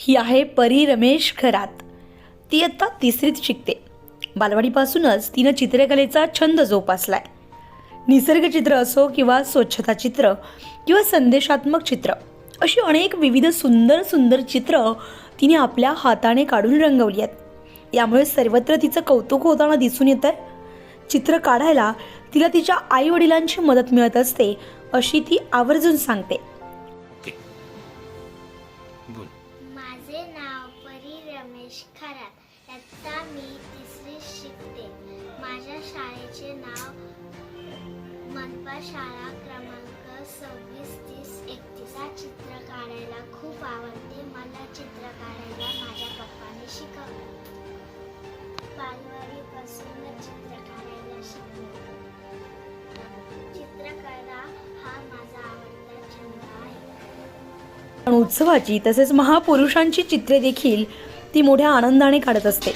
ही आहे परी रमेश खरात ती आत्ता तिसरीत शिकते. बालवाडीपासूनच तिनं चित्रकलेचा छंद जोपासलाय. निसर्गचित्र असो किंवा स्वच्छता चित्र किंवा संदेशात्मक चित्र अशी अनेक विविध सुंदर सुंदर चित्र तिने आपल्या हाताने काढून रंगवली आहेत. यामुळे सर्वत्र तिचं कौतुक होताना दिसून येतं चित्र काढायला तिला तिच्या आई वडिलांची मदत मिळत असते अशी ती आवर्जून सांगते. माझ्या शाळेचे नाव मनपा शाळा क्रमांक सव्वीस तीस एकतीसा. चित्र काढायला खूप आवडते. मला चित्र काढायला माझ्या पप्पाने शिकवलं. बालवाडीपासूनच चित्र काढायला शिकले. हा माझा उत्सवाची तसेच महापुरुषांची चित्रे देखील ती मोठ्या आनंदाने काढत असते.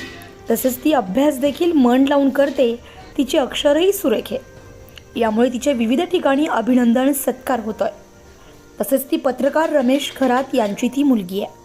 तसेच ती अभ्यास देखील मन लावून करते तिची अक्षरही सुरेख. आहे यामुळे तिच्या विविध ठिकाणी अभिनंदन सत्कार होतोय. तसेच ती पत्रकार रमेश खरात यांची ती मुलगी आहे.